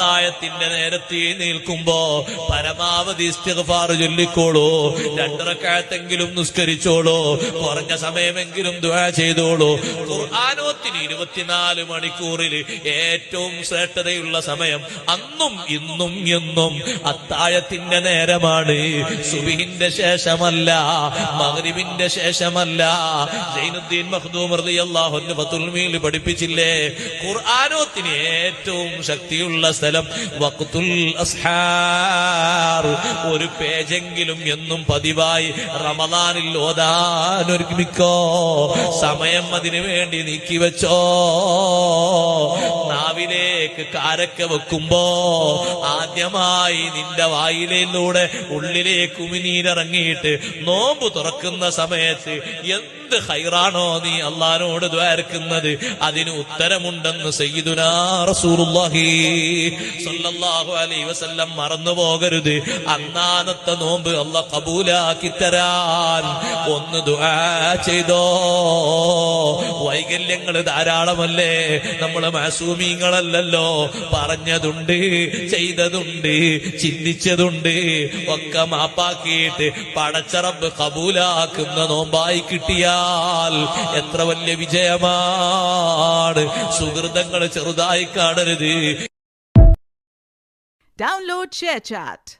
അത്തായത്തിന്റെ നേരത്തെ നിൽക്കുമ്പോ പരമാവധി ഇസ്തിഗ്ഫാർ ചൊല്ലിക്കോളൂ. രണ്ടരക്കാലത്തെങ്കിലും നിസ്കരിച്ചോളൂ. കുറഞ്ഞ സമയമെങ്കിലും ദുആ ചെയ്തോളൂ. ഖുർആാനോത്തിന് ഇരുപത്തിനാല് മണിക്കൂറിൽ ഏറ്റവും ശ്രേഷ്ഠതയുള്ള സമയം അന്നും ഇന്നും എന്നും അത്തായത്തിന്റെ നേരമാണ്. സുബിഹിന്റെ ശേഷമല്ല മഗ്രിബിന്റെ ശേഷമല്ല. ജൈനുദ്ദീൻ മഖ്ദൂം റളിയല്ലാഹു അൻഹു ഫത്തുൽ മീൽ പഠിപ്പിച്ചില്ലേ? ഖുർആാനോത്തിന് ഏറ്റവും ശക്തിയുള്ള സ്ഥലം വഖ്തുൽ അസ്ഹാർ. ഒരു പേജെങ്കിലും എന്നും പതിവായി റമദാനിൽ ഓതാൻ ഒരുമിക്കോ സമയം അതിനു വേണ്ടി നീക്കി വെച്ചോ? നാവിലേക്ക് കാരക്ക വെക്കുമ്പോ ആദ്യമായി നിന്റെ വായിലൂടെ ഉള്ളിലേക്ക് ഉമിനീരിറങ്ങിയിട്ട് നോമ്പ് തുറക്കുന്ന സമയത്ത് എന്ത് ഹൈറാണോ നീ അള്ളഹാനോട് ദ്വാരക്കുന്നത്? അതിന് ഉത്തരമുണ്ടെന്ന് സയ്യിദുനാ റസൂലുള്ളാഹി. സല്ലല്ലാഹു അലൈഹി വസല്ലം മറന്നു പോകരുത്. അന്നാനത്തെ നോമ്പ് അല്ല കബൂലാക്കി തരാൻ. ഒന്ന് ദുആ ചെയ്തോ. വൈകല്യങ്ങൾ ധാരാളമല്ലേ? നമ്മൾ മാസൂമിങ്ങളല്ലോ പറഞ്ഞതുണ്ട് ചെയ്തതുണ്ട് ചിന്തിച്ചതുണ്ട്. ഒക്കെ മാപ്പാക്കിയിട്ട് പടച്ചറബ് കബൂലാക്കുന്ന നോമ്പായി കിട്ടിയാൽ എത്ര വലിയ വിജയമാണ്. സുഹൃതങ്ങൾ ചെറുതായി കാണരുത്. Download ShareChat.